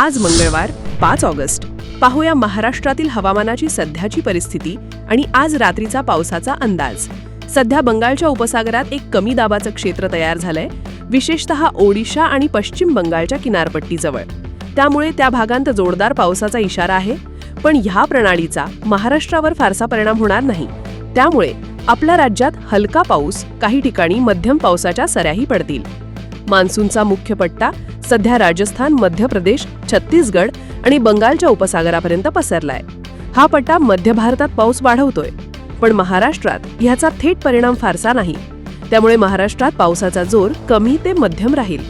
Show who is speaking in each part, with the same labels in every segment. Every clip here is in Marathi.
Speaker 1: आज मंगळवार पाच ऑगस्ट. पाहूया महाराष्ट्रातील हवामानाची सध्याची परिस्थिती आणि आज रात्रीचा पावसाचा अंदाज. सध्या बंगालच्या उपसागरात एक कमी दाबाचं क्षेत्र तयार झालंय. विशेषतः ओडिशा आणि पश्चिम बंगालच्या किनारपट्टीजवळ. त्यामुळे त्या भागांत जोरदार पावसाचा इशारा आहे. पण ह्या प्रणालीचा महाराष्ट्रावर फारसा परिणाम होणार नाही. त्यामुळे आपल्या राज्यात हलका पाऊस काही ठिकाणी मध्यम पावसाच्या सऱ्याही पडतील. मान्सूनचा मुख्य पट्टा सध्या राजस्थान मध्य प्रदेश छत्तीसगड आणि बंगालच्या उपसागरापर्यंत पसरलाय. हा पट्टा मध्य भारतात पाऊस वाढवतोय पण महाराष्ट्रात ह्याचा थेट परिणाम फारसा नाही. त्यामुळे महाराष्ट्रात पावसाचा जोर कमी ते मध्यम राहील.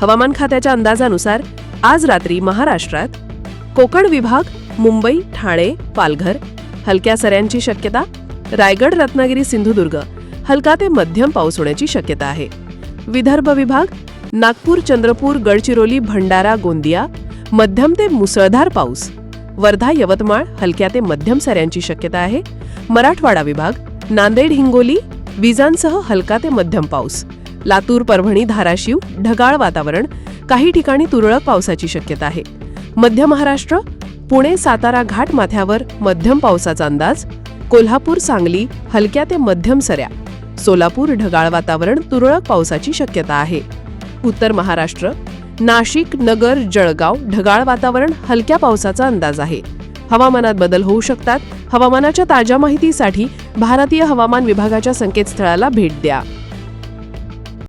Speaker 1: हवामान खात्याच्या अंदाजानुसार आज रात्री महाराष्ट्रात कोकण विभाग मुंबई ठाणे पालघर हलक्या सऱ्यांची शक्यता रायगड रत्नागिरी सिंधुदुर्ग हलका ते मध्यम पाऊस होण्याची शक्यता आहे. विदर्भ विभाग नागपूर चंद्रपूर गडचिरोली भंडारा गोंदिया मध्यम ते मुसळधार पाऊस. वर्धा यवतमाळ हलक्या ते मध्यम सऱ्यांची शक्यता आहे. मराठवाडा विभाग नांदेड हिंगोली विजांसह हलका ते मध्यम पाऊस. लातूर परभणी धाराशिव ढगाळ वातावरण काही ठिकाणी तुरळक पावसाची शक्यता आहे. मध्य महाराष्ट्र पुणे सातारा घाट माथ्यावर मध्यम पावसाचा अंदाज कोल्हापूर सांगली हलक्या ते मध्यम सऱ्या. सोलापूर ढगाळ वातावरण तुरळक पावसाची शक्यता आहे. उत्तर महाराष्ट्र नाशिक नगर जळगाव ढगाळ वातावरण हलक्या पावसाचा अंदाज आहे. हवामानात बदल होऊ शकतात. हवामानाच्या ताज्या माहितीसाठी भारतीय हवामान विभागाच्या संकेतस्थळाला भेट द्या.